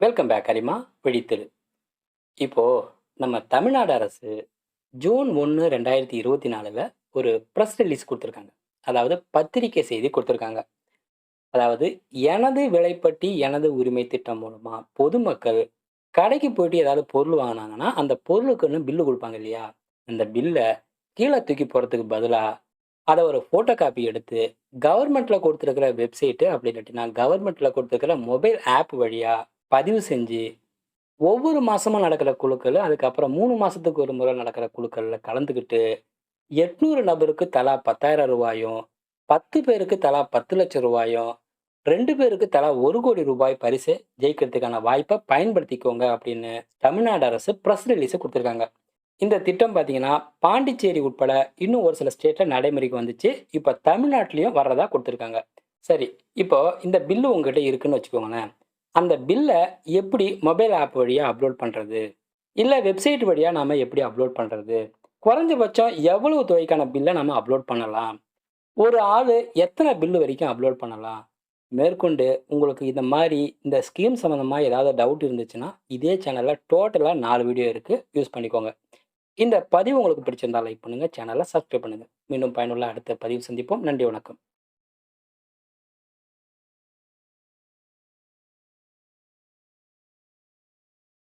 Welcome back அரிமா பிடித்திரு இப்போது நம்ம தமிழ்நாடு அரசு ஜூன் ஒன்று ரெண்டாயிரத்தி இருபத்தி நாலில் ஒரு ப்ரெஸ் ரிலீஸ் கொடுத்துருக்காங்க. அதாவது பத்திரிக்கை செய்தி கொடுத்துருக்காங்க. அதாவது எனது விலைப்பட்டி எனது உரிமை திட்டம் மூலமாக பொதுமக்கள் கடைக்கு போயிட்டு ஏதாவது பொருள் வாங்கினாங்கன்னா அந்த பொருளுக்குன்னு பில்லு கொடுப்பாங்க இல்லையா? அந்த பில்லை கீழே தூக்கி போகிறதுக்கு பதிலாக அதை ஒரு ஃபோட்டோ காப்பி எடுத்து கவர்மெண்ட்டில் கொடுத்துருக்கிற வெப்சைட்டு அப்படி இல்லாட்டினா கவர்மெண்ட்டில் கொடுத்துருக்கிற மொபைல் ஆப் வழியாக பதிவு செஞ்சு ஒவ்வொரு மாதமும் நடக்கிற குழுக்கள் அதுக்கப்புறம் மூணு மாதத்துக்கு ஒரு முறை நடக்கிற குழுக்களில் கலந்துக்கிட்டு எட்நூறு நபருக்கு தலா பத்தாயிரம் ரூபாயும் பத்து பேருக்கு தலா பத்து லட்சம் ரூபாயும் ரெண்டு பேருக்கு தலா ஒரு கோடி ரூபாய் பரிசு ஜெயிக்கிறதுக்கான வாய்ப்பை பயன்படுத்திக்கோங்க அப்படின்னு தமிழ்நாடு அரசு ப்ரெஸ் ரிலீஸை கொடுத்துருக்காங்க. இந்த திட்டம் பார்த்தீங்கன்னா பாண்டிச்சேரி உட்பட இன்னும் ஒரு சில ஸ்டேட்டில் நடைமுறைக்கு வந்துச்சு. இப்போ தமிழ்நாட்டிலையும் வர்றதா கொடுத்துருக்காங்க. சரி இப்போ இந்த பில்லு உங்ககிட்ட இருக்குன்னு வச்சுக்கோங்களேன். அந்த பில்லை எப்படி மொபைல் ஆப் வழியாக அப்லோட் பண்ணுறது இல்லை வெப்சைட் வழியாக நாம் எப்படி அப்லோட் பண்ணுறது குறைஞ்சபட்சம் எவ்வளவு தொகைக்கான பில்லை நம்ம அப்லோட் பண்ணலாம்? ஒரு ஆள் எத்தனை பில்லு வரைக்கும் அப்லோட் பண்ணலாம்? மேற்கொண்டு உங்களுக்கு இந்த மாதிரி இந்த ஸ்கீம் சம்மந்தமாக ஏதாவது டவுட் இருந்துச்சுன்னா இதே சேனலில் டோட்டலாக நாலு வீடியோ இருக்குது யூஸ் பண்ணிக்கோங்க. இந்த பதிவு உங்களுக்கு பிடிச்சிருந்தால் லைக் பண்ணுங்கள் சேனலை சப்ஸ்கிரைப் பண்ணுங்கள் மீண்டும் பயனுள்ள அடுத்த பதிவு சந்திப்போம். நன்றி வணக்கம்.